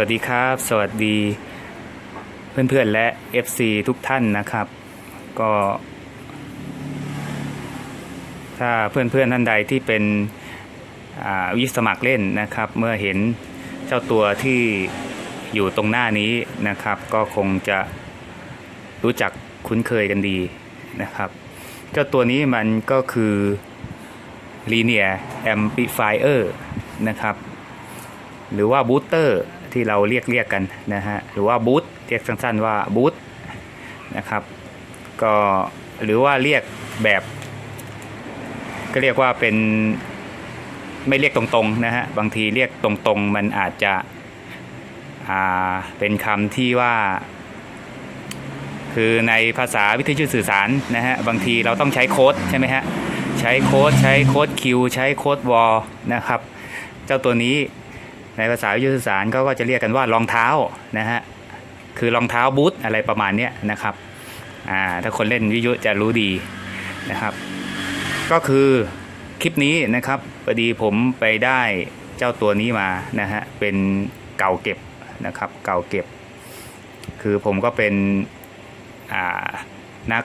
วัสดีครับ สวัสดีเพื่อนๆและ FC ทุกท่านนะครับ ก็ ถ้าเพื่อนๆท่านใดที่เป็นวิสมัครเล่นนะครับ เมื่อเห็นเจ้าตัวที่อยู่ตรงหน้านี้นะครับ ก็คงจะรู้จักคุ้นเคยกันดีนะครับ เจ้าตัวนี้มันก็คือ Linear Amplifier นะครับหรือว่าบูสเตอร์ ที่เราเรียกเรียกกันนะฮะหรือว่าบูสเรียกสั้นๆว่าบูสนะครับก็หรือว่าเรียกแบบ ก็เรียกว่าเป็นไม่เรียกตรงๆนะฮะบางทีเรียกตรงๆ มันอาจจะเป็นคำที่ว่า คือในภาษาวิทยุสื่อสารนะฮะบางทีเราต้องใช้โค้ดใช่ไหมฮะใช้โค้ดใช้โค้ดคิวใช้โค้ดวอลนะครับ เจ้าตัวนี้ ในภาษาวิทยุสื่อสารเขาก็จะเรียกกันว่ารองเท้านะฮะคือรองเท้าบูทอะไรประมาณนี้นะครับอ่าถ้าคนเล่นวิทยุจะรู้ดีนะครับ ก็คือคลิปนี้นะครับพอดีผมไปได้เจ้าตัวนี้มานะฮะเป็นเก่าเก็บนะครับเก่าเก็บ คือผมก็เป็นอ่านัก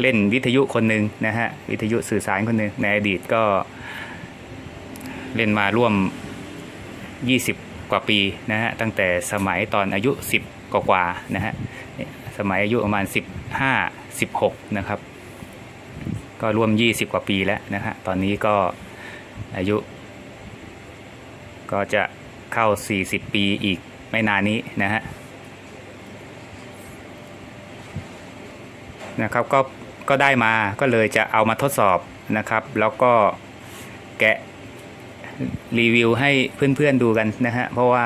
เล่นวิทยุคนหนึ่งนะฮะวิทยุสื่อสารคนหนึ่งในอดีตก็เล่นมาร่วม 20 กว่าปีนะฮะตั้งแต่สมัยตอนอายุ 10 กว่ากว่านะฮะสมัยอายุประมาณ 15 16 นะครับ ก็รวม 20 กว่าปีแล้วนะฮะตอนนี้ก็อายุ ก็จะเข้า 40 ปีอีกไม่นานนี้นะฮะนะครับก็ก็ได้มาก็เลยจะเอามาทดสอบนะครับ แล้วก็แกะ รีวิวให้เพื่อนๆดูกันนะฮะเพราะว่า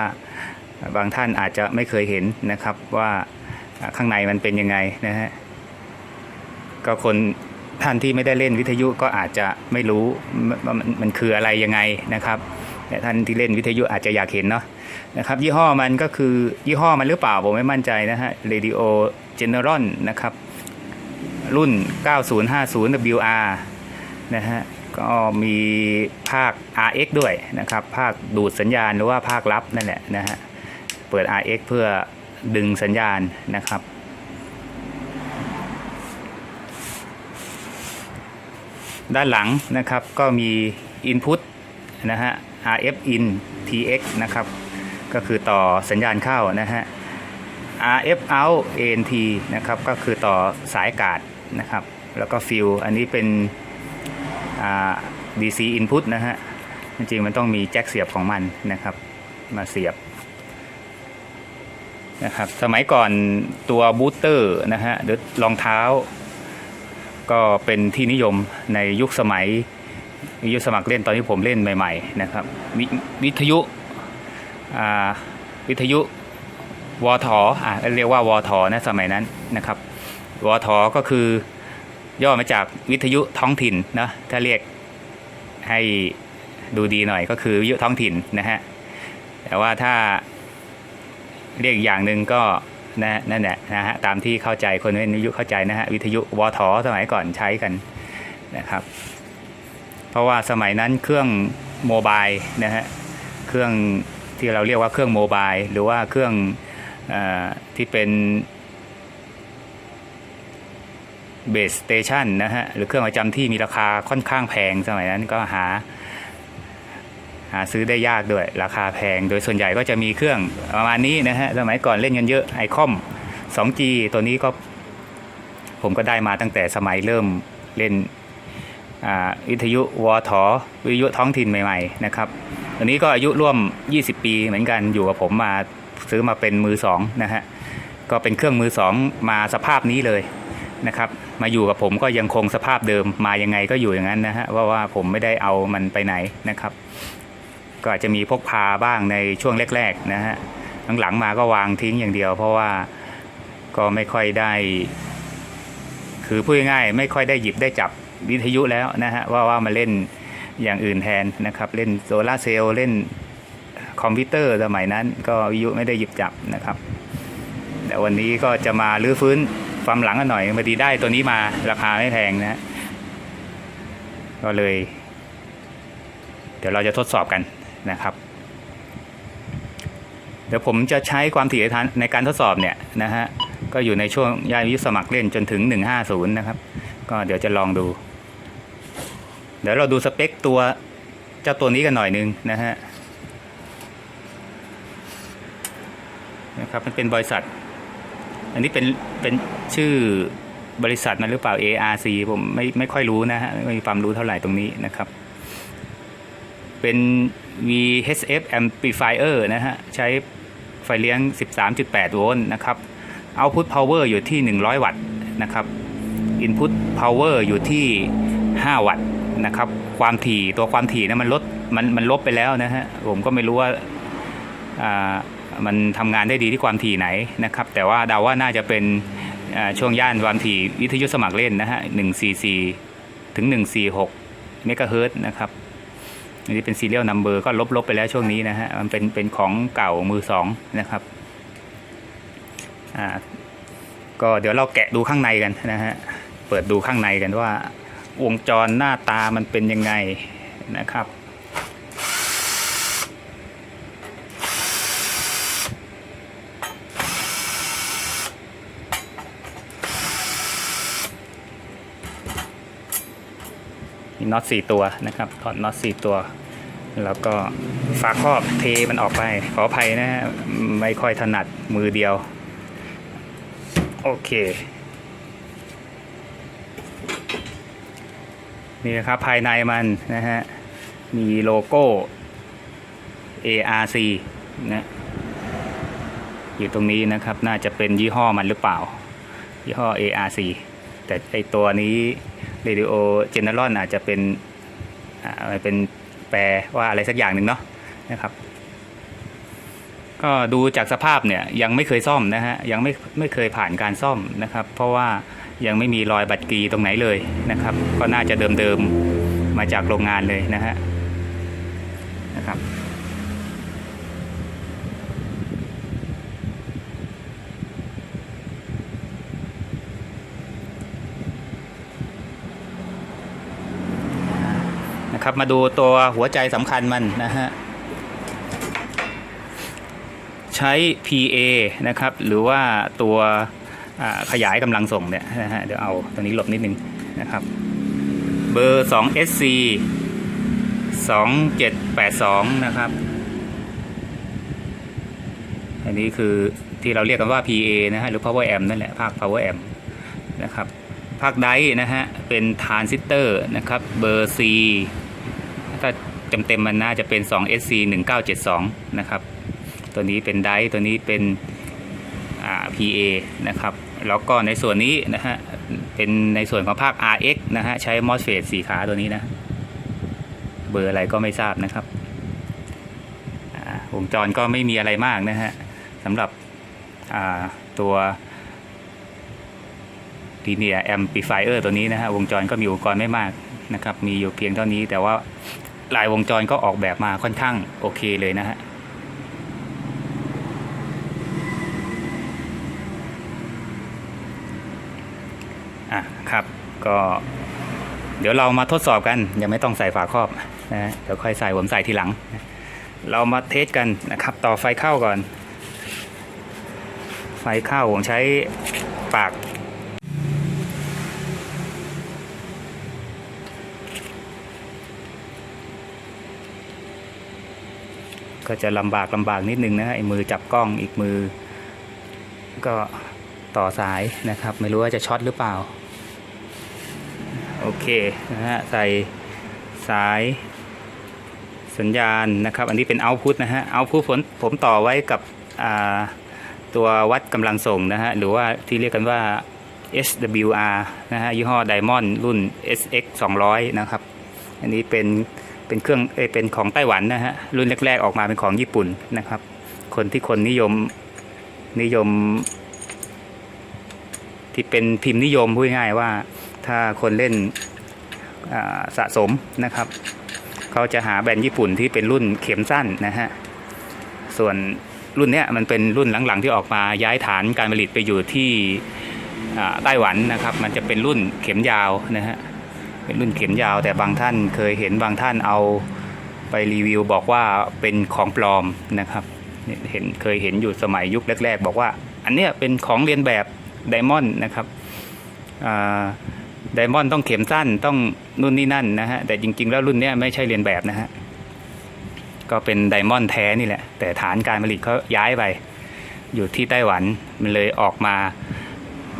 บางท่านอาจจะไม่เคยเห็นนะครับว่าข้างในมันเป็นยังไงนะฮะก็คนท่านที่ไม่ได้เล่นวิทยุก็อาจจะไม่รู้ว่ามันมันคืออะไรยังไงนะครับแต่ท่านที่เล่นวิทยุอาจจะอยากเห็นเนาะนะครับยี่ห้อมันก็คือยี่ห้อมันหรือเปล่าผมไม่มั่นใจนะฮะ Radio General นะครับรุ่น 9050 WR นะฮะ ก็มีภาค RX ด้วยนะครับ ภาคดูดสัญญาณหรือว่าภาครับนั่นแหละนะฮะ เปิด RX เพื่อดึงสัญญาณนะครับ ด้านหลังนะครับก็มี Input นะฮะ RF in TX นะครับ ก็คือต่อสัญญาณเข้านะฮะ RF out ANT นะครับ ก็คือต่อสายอากาศนะครับ แล้วก็ฟิลอันนี้เป็น DC input นะฮะ จริงๆมันต้องมีแจ็คเสียบของมันนะครับ มาเสียบนะครับ สมัยก่อนตัวบูสเตอร์นะฮะหรือรองเท้า ก็เป็นที่นิยมในยุคสมัยวิทยุสมัครเล่นตอนที่ผมเล่นใหม่ ๆ นะครับววิทยุวิทยุวอทอ่าเรียกว่าวอทอนะสมัยนั้นนะครับวอทอก็คือ ย่อมาจากวิทยุท้องถิ่นนะถ้าเรียกให้ดูดีหน่อยก็คือวิทยุท้องถิ่นนะฮะแต่ว่าถ้าเรียกอีกอย่างหนึ่งก็นะนั่นแหละนะฮะตามที่เข้าใจคนเล่นวิทยุเข้าใจนะฮะวิทยุวทสมัยก่อนใช้กันนะครับ เพราะว่าสมัยนั้นเครื่องโมบายนะฮะเครื่องที่เราเรียกว่าเครื่องโมบายหรือว่าเครื่องอที่เป็น เบสสเตชันนะฮะหรือเครื่องประจำที่มีราคาค่อนข้างแพงสมัยนั้นก็หา หาซื้อได้ยากด้วย ราคาแพง โดยส่วนใหญ่ก็จะมีเครื่องประมาณนี้นะฮะสมัยก่อนเล่นกันเยอะไอคอม 2G ตัวนี้ก็ ผมก็ได้มาตั้งแต่สมัยเริ่มเล่นอ่าวิทยุวอทอวิทยุท้องถิ่นใหม่ๆนะครับตัวนี้ก็อายุร่วม 20 ปีเหมือนกันอยู่กับผมมาซื้อมาเป็นมือสองนะฮะก็เป็นเครื่องมือสองมาสภาพนี้เลย นะครับ มาอยู่กับผมก็ยังคงสภาพเดิมมายังไงก็อยู่อย่างนั้นนะฮะว่าว่าผมไม่ได้เอามันไปไหนนะครับ ก็อาจจะมีพกพาบ้างในช่วงแรกๆนะฮะหลังๆมาก็วางทิ้งอย่างเดียว เพราะว่าก็ไม่ค่อยได้ คือพูดง่ายๆไม่ค่อยได้หยิบได้จับวิทยุแล้วนะฮะว่าว่ามาเล่นอย่างอื่นแทนนะครับ เล่นโซลาเซลล์เล่นคอมพิวเตอร์สมัยนั้น ก็วิทยุไม่ได้หยิบจับนะครับ แต่วันนี้ก็จะมาลื้อฟื้น ความหลังกันหน่อยพอดีได้ตัวนี้มาราคาไม่แพงนะก็เลย เดี๋ยวเราจะทดสอบกันนะครับ เดี๋ยวผมจะใช้ความถี่ในการทดสอบเนี่ยนะฮะก็อยู่ในช่วงย่านวิทยุสมัครเล่นจนถึง 150 นะครับ ก็เดี๋ยวจะลองดู เดี๋ยวเราดูสเปคตัวเจ้าตัวนี้กันหน่อยนึงนะฮะนะครับมันเป็นบริษัท อันนี้เป็นเป็นชื่อบริษัทมันหรือเปล่า ARC ผมไม่ไม่ค่อยรู้นะฮะไม่มีความรู้เท่าไหร่ตรงนี้นะครับ เป็น VHF amplifier นะฮะ ใช้ไฟเลี้ยง 13.8 โวลต์นะครับ output power อยู่ที่ 100 วัตต์นะครับ input power อยู่ที่ 5 วัตต์นะครับ ความถี่ตัวความถี่นะมันลดมันมันลบไปแล้วนะฮะ ผมก็ไม่รู้ว่าอ่า มันทำงานได้ดีที่ความถี่ไหนนะครับแต่ว่าเดาว่าน่าจะเป็นช่วงย่านความถี่วิทยุสมัครเล่นนะฮะ144 ถึง 146 เมกะเฮิรตซ์นะครับอันนี้เป็น serial number ก็ลบๆไปแล้วช่วงนี้นะฮะมันเป็นเป็นของเก่ามือสองนะครับอ่าก็เดี๋ยวเราแกะดูข้างในกันนะฮะเปิดดูข้างในกันว่าวงจรหน้าตามันเป็นยังไงนะครับ มีน็อตสี่ตัวนะครับถอดน็อตสี่ตัว แล้วก็ฝาครอบเทมันออกไป ขออภัยนะฮะไม่ค่อยถนัดมือเดียว โอเค นี่นะครับภายในมันนะฮะ มีโลโก้ ARC นะอยู่ตรงนี้นะครับน่าจะเป็นยี่ห้อมันหรือเปล่า ยี่ห้อ ARC แต่ไอตัวนี้ Radio General อนอาจจะเป็นอ่าเป็นแปลว่าอะไรสักอย่างหนึ่งเนาะนะครับ ก็ดูจากสภาพเนี่ยยังไม่เคยซ่อมนะฮะยังไม่ไม่เคยผ่านการซ่อมนะครับ เพราะว่ายังไม่มีรอยบัตรกรีตรงไหนเลยนะครับ ก็น่าจะเดิมๆมาจากโรงงานเลยนะฮะนะครับ นะครับ มาดูตัวหัวใจสำคัญมันนะฮะใช้ PA นะครับ หรือว่าตัวขยายกำลังส่งเนี่ยนะฮะเดี๋ยวเอาตัวนี้หลบนิดนึงนะครับ เบอร์ 2 SC 2782 นะครับ อันนี้คือที่เราเรียกกันว่า PA นะฮะหรือ Power Amp นั่นแหละ ภาค Power Amp นะครับ ภาคไดนะฮะ เป็นทรานซิสเตอร์นะครับ เบอร์ C ถ้าเต็มๆมันน่าจะเป็น 2 SC 1972 นะครับ ตัวนี้เป็นไดตัวนี้เป็นอ่า PA นะครับ แล้วก็ในส่วนนี้นะฮะ เป็นในส่วนของภาค RX นะฮะ ใช้ MOSFET สีขาตัวนี้นะ เบอร์อะไรก็ไม่ทราบนะครับวงจรก็ไม่มีอะไรมากนะฮะสำหรับอ่าตัว Linear Amplifier ตัวนี้นะฮะวงจรก็มีอุปกรณ์ไม่มากนะครับ มีอยู่เพียงเท่านี้แต่ว่า ลายวงจรก็ออกแบบมาค่อนข้างโอเคเลยนะฮะอะครับก็เดี๋ยวเรามาทดสอบกันยังไม่ต้องใส่ฝาครอบนะฮะเดี๋ยวค่อยใส่ผมใส่ทีหลัง เรามาเทสกันนะครับ ต่อไฟเข้าก่อน ไฟเข้าผมใช้ปาก ก็จะลำบากลำบากนิดนึงนะฮะไอ้มือจับกล้องอีกมือ ก็ต่อสายนะครับ ไม่รู้ว่าจะช็อตหรือเปล่า โอเคนะฮะใส่สายสัญญาณนะครับ อันนี้เป็นเอาพุตนะฮะเอาพุตผมผมต่อไว้กับตัววัดกำลังส่งนะฮะหรือว่าที่เรียกกันว่า SWR นะฮะยี่ห้อ Diamond รุ่น SX 200 นะครับ อันนี้เป็น เป็นเครื่องเอเป็นของไต้หวันนะฮะรุ่นแรกๆออกมาเป็นของญี่ปุ่นนะครับ คนที่คนนิยมนิยม ที่เป็นพิมพ์นิยมพูดง่ายว่า ถ้าคนเล่นสะสมนะครับเขาจะหาแบรนด์ญี่ปุ่นที่เป็นรุ่นเข็มสั้นนะฮะส่วนรุ่นเนี้ยมันเป็นรุ่นหลังๆที่ออกมาย้ายฐานการผลิตไปอยู่ที่ไต้หวันนะครับ มันจะเป็นรุ่นเข็มยาวนะฮะ เป็นรุ่นเข็มยาว แต่บางท่านเคยเห็นบางท่านเอาไปรีวิวบอกว่าเป็นของปลอมนะครับเนี่ยเห็นเคยเห็นอยู่สมัยยุคแรก ๆ บอกว่า อันเนี้ยเป็นของเรียนแบบไดมอนด์นะครับไดมอนด์ต้องเข็มสั้นต้องนู่นนี่นั่นนะฮะแต่จริง ๆ แล้วรุ่นเนี้ยไม่ใช่เรียนแบบนะฮะก็เป็นไดมอนด์แท้นี่แหละ แต่ฐานการผลิตเขาย้ายไป อยู่ที่ไต้หวันมันเลยออกมา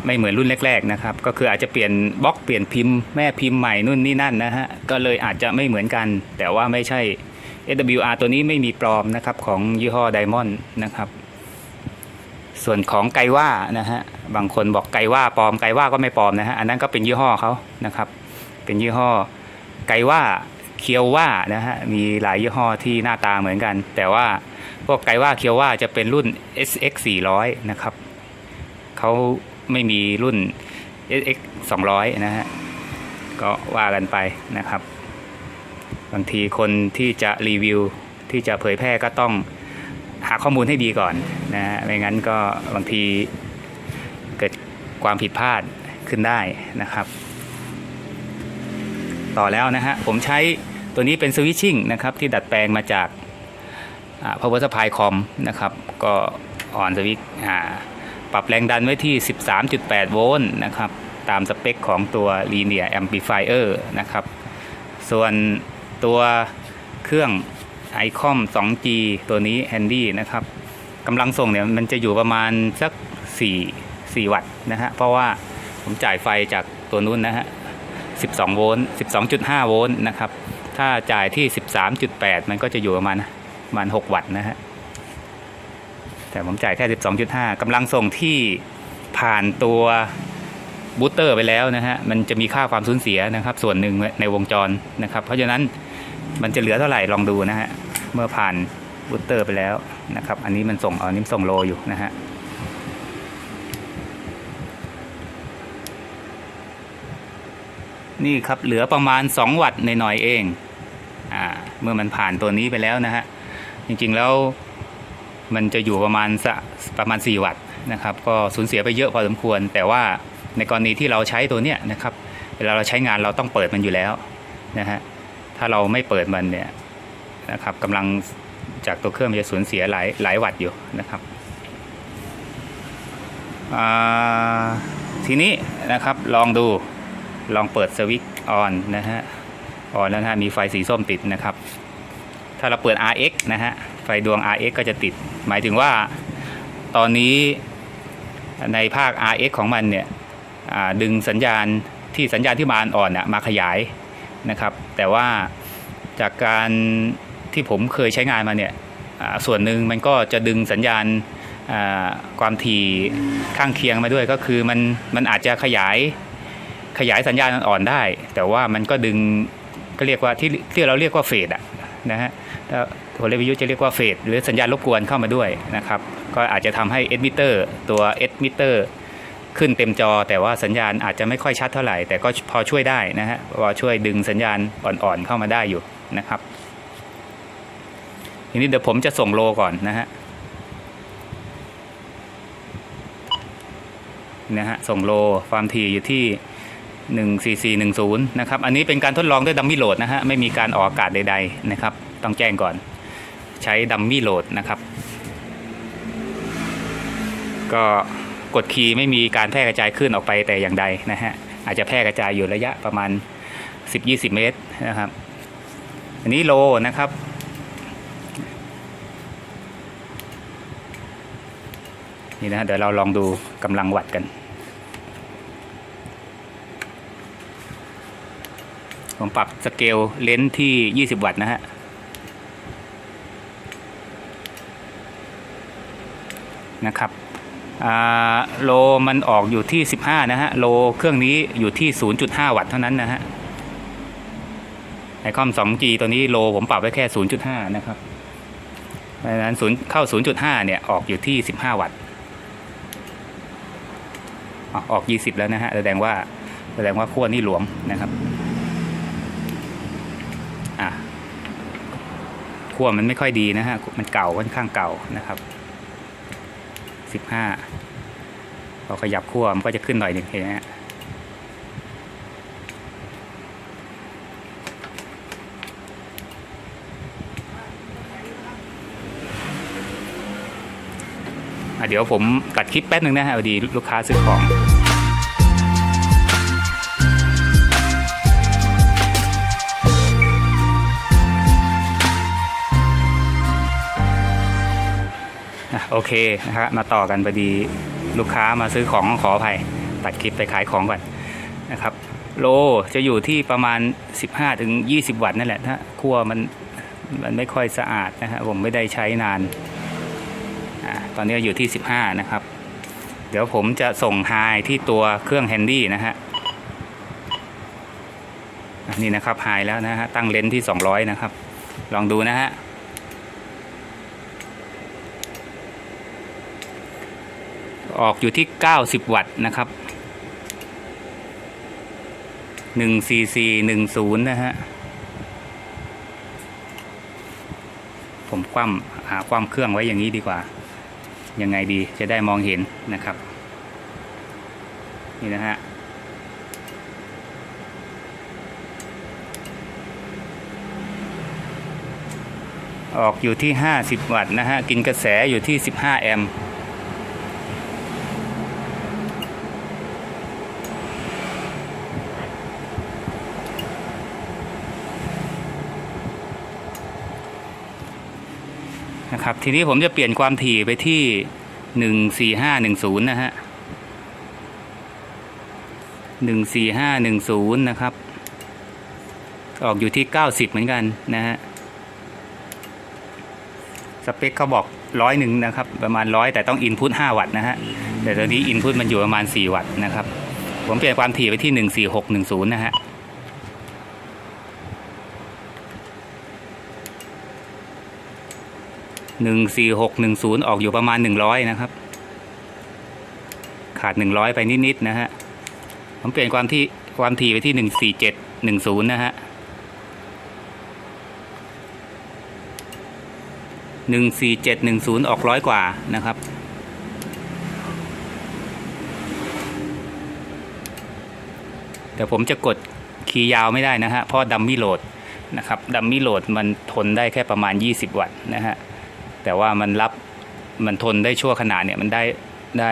ไม่เหมือนรุ่นแรกๆนะครับก็คืออาจจะเปลี่ยนบล็อกเปลี่ยนพิมพ์แม่พิมพ์ใหม่นู่นนี่นั่นนะฮะก็เลยอาจจะไม่เหมือนกัน แต่ว่าไม่ใช่ SWR ตัวนี้ไม่มีปลอมนะครับของยี่ห้อไดมอนด์นะครับส่วนของไกว่านะฮะบางคนบอกไกว่าปลอมไกว่าก็ไม่ปลอมนะฮะอันนั้นก็เป็นยี่ห้อเขานะครับ เป็นยี่ห้อไกว่าเคียวว่านะฮะมีหลายยี่ห้อที่หน้าตาเหมือนกัน แต่ว่าพวกไกว่าเคียวว่าจะเป็นรุ่น SX 400นะครับเขา ไม่มีรุ่น SX 200 นะฮะ ก็ว่ากันไปนะครับ บางทีคนที่จะรีวิวที่จะเผยแพร่ก็ต้องหาข้อมูลให้ดีก่อนนะฮะ ไม่งั้นก็บางทีเกิดความผิดพลาดขึ้นได้นะครับ ต่อแล้วนะฮะ ผมใช้ตัวนี้เป็นสวิตชิ่งนะครับ ที่ดัดแปลงมาจากอ่า power supply com นะครับ ก็อ่อนสวิตช์อ่า ปรับแรงดันไว้ที่ 13.8 โวลต์นะครับ ตามสเปคของตัว linear amplifier นะครับ ส่วนตัวเครื่อง ICOM 2G ตัวนี้ Handy นะครับกำลังส่งเนี่ยมันจะอยู่ประมาณสัก 4 4 วัตต์นะฮะ เพราะว่าผมจ่ายไฟจากตัวนู้นนะฮะ 12 โวลต์ 12.5 โวลต์นะครับ ถ้าจ่ายที่ 13.8 มันก็จะอยู่ประมาณประมาณ 6 วัตต์นะฮะ แต่ผมจ่ายแค่ 12.5กำลังส่งที่ผ่านตัวบูสเตอร์ไปแล้วนะฮะ มันจะมีค่าความสูญเสียนะครับ ส่วนหนึ่งในวงจรนะครับ เพราะฉะนั้นมันจะเหลือเท่าไหร่ลองดูนะฮะ เมื่อผ่านบูสเตอร์ไปแล้วนะครับ อันนี้มันส่งอันนี้ส่งโลอยู่นะฮะนี่ครับเหลือประมาณ 2 วัตต์หน่อยๆเอง อ่า เมื่อมันผ่านตัวนี้ไปแล้วนะฮะ จริงๆแล้ว มันจะอยู่ประมาณประมาณ 4 วัตต์นะครับ ก็สูญเสียไปเยอะพอสมควร แต่ว่าในกรณีที่เราใช้ตัวเนี้ยนะครับเวลาเราใช้งานเราต้องเปิดมันอยู่แล้วนะฮะถ้าเราไม่เปิดมันเนี่ยนะครับกำลังจากตัวเครื่องมันจะสูญเสียหลายหลายวัตต์อยู่นะครับทีนี้นะครับลองดูลองเปิดสวิตช์ออนนะฮะออนแล้วนะฮะมีไฟสีส้มติดนะครับ ถ้าเราเปิด RX นะฮะ ไฟดวง RX ก็จะติด หมายถึงว่าตอนนี้ในภาค RX ของมันเนี่ยดึงสัญญาณที่สัญญาณที่มาอ่อนน่ะมาขยายนะครับ แต่ว่าจากการที่ผมเคยใช้งานมาเนี่ยส่วนหนึ่งมันก็จะดึงสัญญาณความถี่ข้างเคียงมาด้วยก็คือมันมันอาจจะขยายขยายสัญญาณอ่อนได้ แต่ว่ามันก็ดึงก็เรียกว่าที่ที่เราเรียกว่าเฟดอะ นะฮะถ้าคนเรียนวิทยุจะเรียกว่าเฟดหรือสัญญาณรบกวนเข้ามาด้วยนะครับ ก็อาจจะทำให้เอ m มิเตอร์ตัวเอ m มิเตอร์ขึ้นเต็มจอ แต่ว่าสัญญาณอาจจะไม่ค่อยชัดเท่าไหร่ แต่ก็พอช่วยได้นะฮะพอช่วยดึงสัญญาณอ่อนๆเข้ามาได้อยู่นะครับ ทีนี้เดี๋ยวผมจะส่งโลก่อนนะฮะนะฮะส่งโลความถี่อยู่ที่ 14410 นะครับ อันนี้เป็นการทดลองด้วยดัมมี่โหลดนะฮะ ไม่มีการออกอากาศใดๆนะครับ ต้องแจ้งก่อน ใช้ดัมมี่โหลดนะครับ ก็กดคีย์ไม่มีการแพร่กระจายขึ้นออกไปแต่อย่างใดนะฮะ อาจจะแพร่กระจายอยู่ระยะประมาณ 10-20 เมตรนะครับ อันนี้โลนะครับนี่นะฮะเดี๋ยวเราลองดูกำลังวัดกัน ผมปรับสเกลเลนส์ที่ 20 วัตต์นะฮะ นะครับโลมันออกอยู่ที่ 15 นะฮะ โลเครื่องนี้อยู่ที่ 0.5 วัตต์เท่านั้นนะฮะไอคอม 2G ตัวนี้โลผมปรับไว้แค่ 0.5 นะครับเพราะฉะนั้น0เข้า 0.5 เนี่ย ออกอยู่ที่ 15 วัตต์อะออก 20 แล้วนะฮะ แสดงว่า แสดงว่าขั้วนี่หลวมนะครับ อะ ขั้วมันไม่ค่อยดีนะฮะ มันเก่าค่อนข้างเก่านะครับสิบห้าพอขยับขั้วมันก็จะขึ้นหน่อยหนึ่งเห็นไหมฮะเดี๋ยวผมตัดคลิปแป๊บหนึ่งนะฮะพอดีลูกค้าซื้อของ โอเคนะครับมาต่อกันพอดีลูกค้ามาซื้อของขออภัยตัดคลิปไปขายของก่อนนะครับ โลจะอยู่ที่ประมาณ 15ถึง20วัตต์นั่นแหละถ้าคั่วมันมันไม่ค่อยสะอาดนะฮะผมไม่ได้ใช้นานอตอนนี้อยู่ที่ 15 นะครับ เดี๋ยวผมจะส่งไฮที่ตัวเครื่องแฮนดี้นะฮะนี่นะครับไฮแล้วนะฮะตั้งเลนส์ที่ 200 นะครับ ลองดูนะฮะ ออกอยู่ที่ 90 วัตต์นะครับ1 cc 10 นะฮะ ผมคว่ำหาความเครื่องไว้อย่างนี้ดีกว่า ยังไงดีจะได้มองเห็นนะครับ นี่นะฮะออกอยู่ที่ 50 วัตต์นะฮะ กินกระแสอยู่ที่ 15 แอมป์ นะครับ ทีนี้ผมจะเปลี่ยนความถี่ไปที่หนึ่งสี่ห้าหนึ่งศูนย์นะฮะหนึ่งสี่ห้าหนึ่งศูนย์นะครับ ออกอยู่ที่เก้าสิบเหมือนกันนะฮะสเปคเขาบอกร้อยหนึ่งนะครับ ประมาณร้อยแต่ต้องอินพุตห้าวัตต์นะฮะแต่ตอนนี้อินพุตมันอยู่ประมาณสี่วัตต์นะครับ ผมเปลี่ยนความถี่ไปที่หนึ่งสี่หกหนึ่งศูนย์นะฮะ หนึ่งสี่หกหนึ่งศูนย์ออกอยู่ประมาณหนึ่งร้อยนะครับ ขาดหนึ่งร้อยไปนิดๆนะฮะผมเปลี่ยนความที่ความถี่ไปที่หนึ่งสี่เจ็ดหนึ่งศูนย์นะฮะหนึ่งสี่เจ็ดหนึ่งศูนย์ออกร้อยกว่านะครับแต่ผมจะกดคีย์ยาวไม่ได้นะฮะเพราะดัมมี่โหลดนะครับดัมมี่โหลดมันทนได้แค่ประมาณ 20 วัตต์นะฮะ แต่ว่ามันรับมันทนได้ชั่วขนาดเนี่ยมันได้ได้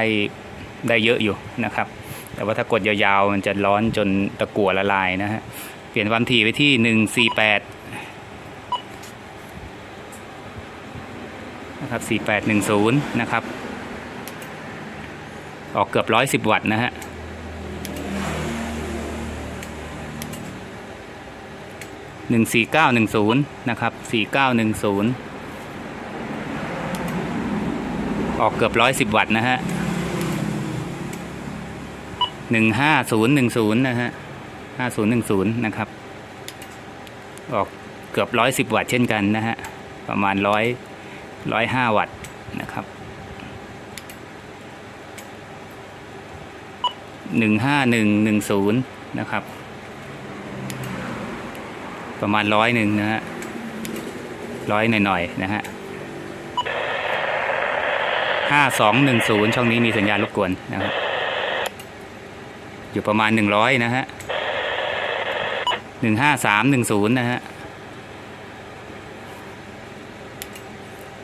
ได้เยอะอยู่นะครับ แต่ว่าถ้ากดยาวๆมันจะร้อนจนตะกั่วละลายนะฮะเปลี่ยนความถี่ไปที่ 148นะครับ4810 นะครับ ออกเกือบ 110 วัตต์นะฮะ14910 นะครับ 4910 ออกเกือบร้อยสิบวัตต์นะฮะหนึ่งห้าศูนย์หนึ่งศูนย์นะฮะห้าศูนย์หนึ่งศูนย์นะครับ ออกเกือบร้อยสิบวัตต์เช่นกันนะฮะ ประมาณร้อยร้อยห้าวัตต์นะครับหนึ่งห้าหนึ่งหนึ่งศูนย์นะครับ ประมาณร้อยหนึ่งนะฮะร้อยหน่อยๆนะฮะ ห้าสองหนึ่งศูนย์ช่องนี้มีสัญญาณรบกวนนะครับ อยู่ประมาณหนึ่งร้อยนะฮะหนึ่งห้าสามหนึ่งศูนย์นะฮะ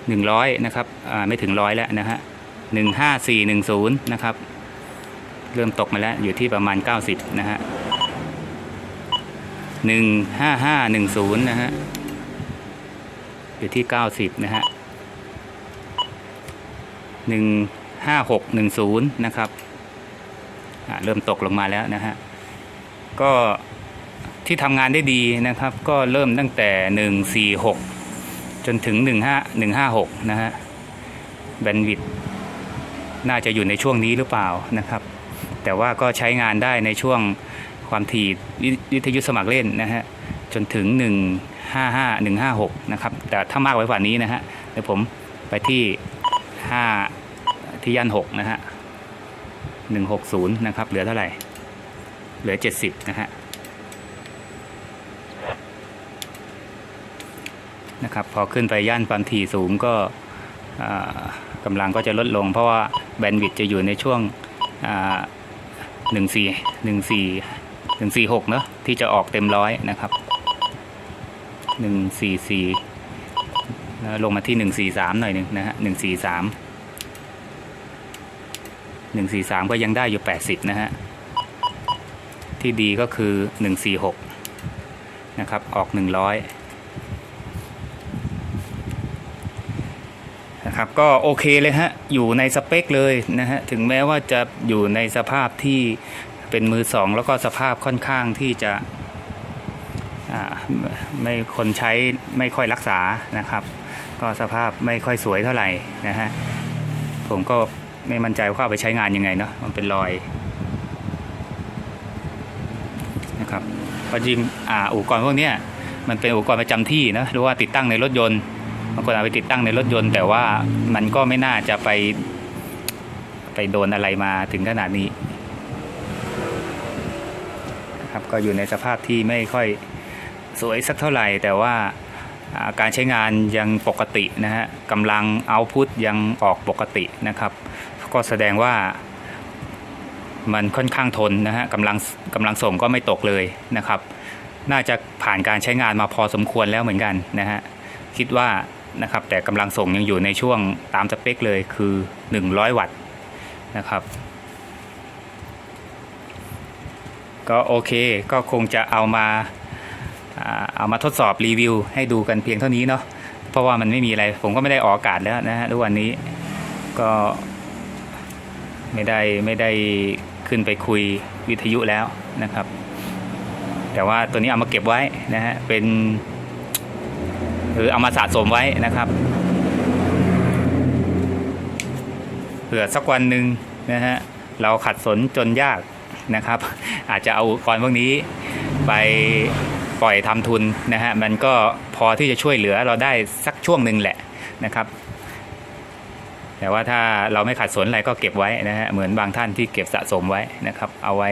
หนึ่งร้อยนะครับอ่าไม่ถึงร้อยแล้วนะฮะหนึ่งห้าสี่หนึ่งศูนย์นะครับ เริ่มตกมาแล้วอยู่ที่ประมาณเก้าสิบนะฮะหนึ่งห้าห้าหนึ่งศูนย์นะฮะอยู่ที่เก้าสิบนะฮะ หนึ่งห้าหกหนึ่งศูนย์นะครับเริ่มตกลงมาแล้วนะฮะ ก็ที่ทำงานได้ดีนะครับ ก็เริ่มตั้งแต่หนึ่งสี่หกจนถึงหนึ่งห้าหนึ่งห้าหกนะฮะแบนด์วิดน่าจะอยู่ในช่วงนี้หรือเปล่านะครับ แต่ว่าก็ใช้งานได้ในช่วงความถี่วิวิทยุสมัครเล่นนะฮะ จนถึง 155 156 นะครับ แต่ถ้ามากไว้กว่านี้นะฮะ เดี๋ยวผมไปที่ 5 ที่ย่าน6นะฮะ160 นะครับ เหลือเท่าไหร่ เหลือ 70 นะฮะ นะครับ พอขึ้นไปย่านความถี่สูงก็กำลังก็จะลดลง เพราะว่าแบนด์วิดต์จะอยู่ในช่วงอ่า14 14 146เนอะที่จะออกเต็มร้อยนะครับ144แล้วลงมาที่143หน่อยหนึ่งนะฮะ143 143ก็ยังได้อยู่80นะฮะ ที่ดีก็คือ146นะครับ ออก100นะครับ ก็โอเคเลยฮะ อยู่ในสเปคเลยนะฮะ ถึงแม้ว่าจะอยู่ในสภาพที่เป็นมือสองแล้วก็สภาพค่อนข้างที่จะไม่คนใช้ไม่ค่อยรักษานะครับ ก็สภาพไม่ค่อยสวยเท่าไหร่นะฮะ ผมก็ ไม่มั่นใจว่าเอาไปใช้งานยังไงเนาะมันเป็นรอยนะครับพราะจริงอ่าอุปกรณ์พวกนี้มันเป็นอุปกรณ์ประจำที่นะหรือว่าติดตั้งในรถยนต์บางคนเอาไปติดตั้งในรถยนต์ แต่ว่ามันก็ไม่น่าจะไปไปโดนอะไรมาถึงขนาดนี้นะครับก็อยู่ในสภาพที่ไม่ค่อยสวยสักเท่าไหร่ แต่ว่าอ่าการใช้งานยังปกตินะฮะกำลังเอาพุทยังออกปกตินะครับ ก็แสดงว่ามันค่อนข้างทนนะฮะกำลังกำลังส่งก็ไม่ตกเลยนะครับ น่าจะผ่านการใช้งานมาพอสมควรแล้วเหมือนกันนะฮะคิดว่านะครับแต่กำลังส่งยังอยู่ในช่วงตามสเปคเลยคือ 100 วัตต์นะครับ ก็โอเคก็คงจะเอามาเอามาทดสอบรีวิวให้ดูกันเพียงเท่านี้เนาะเพราะว่ามันไม่มีอะไรผมก็ไม่ได้ออกอากาศแล้วนะฮะทุกวันนี้ก็ ไม่ได้ไม่ได้ขึ้นไปคุยวิทยุแล้วนะครับ แต่ว่าตัวนี้เอามาเก็บไว้นะฮะเป็นหรือเอามาสะสมไว้นะครับเผื่อสักวันหนึ่งนะฮะเราขัดสนจนยากนะครับ อาจจะเอาอุปกรณ์พวกนี้ไปปล่อยทำทุนนะฮะมันก็พอที่จะช่วยเหลือเราได้สักช่วงหนึ่งแหละนะครับ แต่ว่าถ้าเราไม่ขัดสนอะไรก็เก็บไว้นะฮะเหมือนบางท่านที่เก็บสะสมไว้นะครับ เอาไว้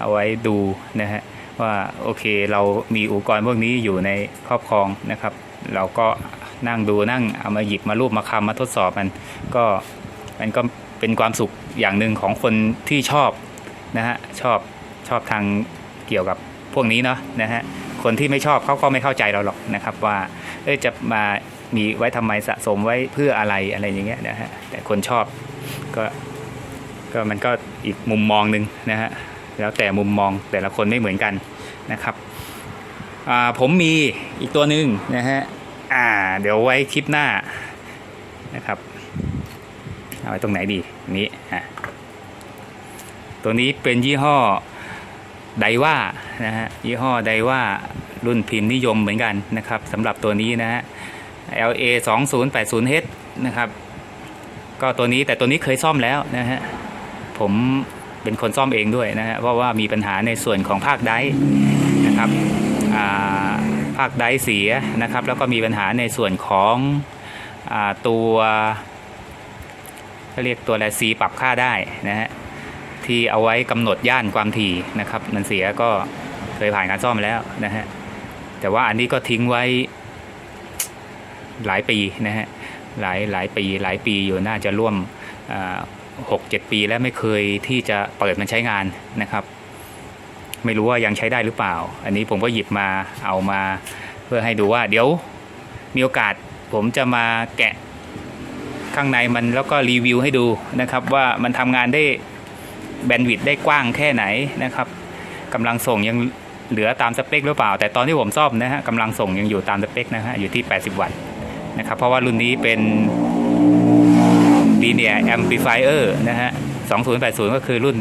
เอาไว้ดูนะฮะว่าโอเคเรามีอุปกรณ์พวกนี้อยู่ในครอบครองนะครับ เราก็นั่งดูนั่งเอามาหยิบมารูปมาคำมาทดสอบมันก็มันก็เป็นความสุขอย่างหนึ่งของคนที่ชอบนะฮะชอบชอบทางเกี่ยวกับพวกนี้เนาะนะฮะคนที่ไม่ชอบเขาก็ไม่เข้าใจเราหรอกนะครับว่าเอ้จะมา มีไว้ทำไมสะสมไว้เพื่ออะไรอะไรอย่างเงี้ยนะฮะแต่คนชอบก็ก็มันก็อีกมุมมองหนึ่งนะฮะแล้วแต่มุมมองแต่ละคนไม่เหมือนกันนะครับอ่าผมมีอีกตัวหนึ่งนะฮะอ่าเดี๋ยวไว้คลิปหน้านะครับเอาไว้ตรงไหนดีนี้อะตัวนี้เป็นยี่ห้อไดว่านะฮะยี่ห้อไดว่ารุ่นพิมพ์นิยมเหมือนกันนะครับสำหรับตัวนี้นะฮะ LA 2080H นะครับ ก็ตัวนี้แต่ตัวนี้เคยซ่อมแล้วนะฮะ ผมเป็นคนซ่อมเองด้วยนะฮะ เพราะว่ามีปัญหาในส่วนของภาคไดนะครับภาคไดเสียนะครับ แล้วก็มีปัญหาในส่วนของอตัวเรียกตัวอะไรซีปรับค่าได้นะฮะที่เอาไว้กำหนดย่านความถี่นะครับ มันเสียก็เคยผ่านการซ่อมแล้วนะฮะแต่ว่าอันนี้ก็ทิ้งไว้ หลายปีนะฮะหลายหลายปีหลายปีอยู่น่าจะร่วมหกเจ็ดปีแล้วไม่เคยที่จะเปิดมันใช้งานนะครับ ไม่รู้ว่ายังใช้ได้หรือเปล่า อันนี้ผมก็หยิบมาเอามาเพื่อให้ดูว่าเดี๋ยวมีโอกาสผมจะมาแกะข้างในมันแล้วก็รีวิวให้ดูนะครับ ว่ามันทำงานได้แบนด์วิดต์ได้กว้างแค่ไหนนะครับกำลังส่งยังเหลือตามสเปคหรือเปล่า แต่ตอนที่ผมซ่อมนะฮะกำลังส่งยังอยู่ตามสเปคนะฮะอยู่ที่ 80 วัตต์ นะครับ เพราะว่ารุ่นนี้เป็น linear amplifier นะฮะ 2080 ก็คือรุ่น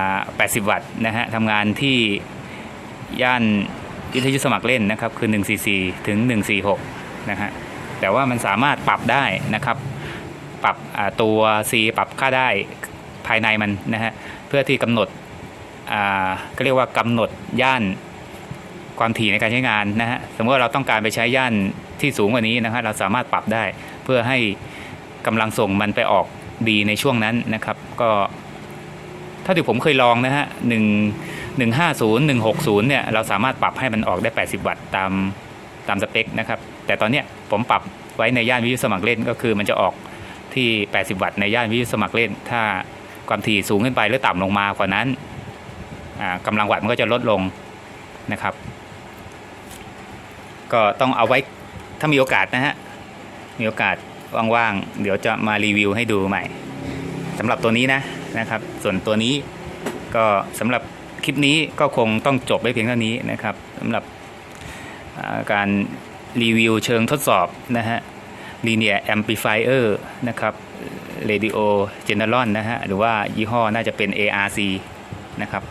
80 วัตต์นะฮะทำงานที่ย่านวิทยุสมัครเล่นนะครับ คือ 144 ถึง 146 นะฮะ แต่ว่ามันสามารถปรับได้นะครับ ปรับตัว C ปรับค่าได้ภายในมันนะฮะ เพื่อที่กำหนดอ่าก็เรียกว่ากำหนดย่านความถี่ในการใช้งานนะฮะ สมมติว่าเราต้องการไปใช้ย่าน ที่สูงกว่านี้นะฮะเราสามารถปรับได้ เพื่อให้กำลังส่งมันไปออกดีในช่วงนั้นนะครับ ก็ถ้าที่ผมเคยลองนะฮะหนึ่งหนึ่งห้าศูนย์หนึ่งหกศูนย์เนี่ยเราสามารถปรับให้มันออกได้ 80 วัตต์ตามตามสเปคนะครับ แต่ตอนเนี้ยผมปรับไว้ในย่านวิทยุสมัครเล่นก็คือมันจะออกที่ 80 วัตต์ในย่านวิทยุสมัครเล่น ถ้าความถี่สูงขึ้นไปหรือต่ำลงมากว่านั้นอ่ากำลังวัตต์มันก็จะลดลงนะครับ ก็ต้องเอาไว้ ถ้ามีโอกาสนะฮะ มีโอกาสว่างๆ เดี๋ยวจะมารีวิวให้ดูใหม่สำหรับตัวนี้นะนะครับ ส่วนตัวนี้ก็สำหรับคลิปนี้ก็คงต้องจบไว้เพียงเท่านี้นะครับสำหรับการรีวิวเชิงทดสอบนะฮะ Linear Amplifier นะครับ Radio General นะฮะ หรือว่ายี่ห้อน่าจะเป็น ARC นะครับ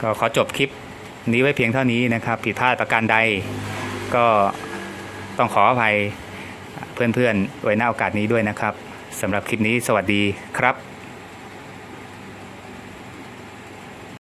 ก็ขอจบคลิป นี้ไว้เพียงเท่านี้นะครับ ผิดพลาดประการใด ก็ต้องขออภัยเพื่อนๆ ไว้หน้าโอกาสนี้ด้วยนะครับสำหรับคลิปนี้สวัสดีครับ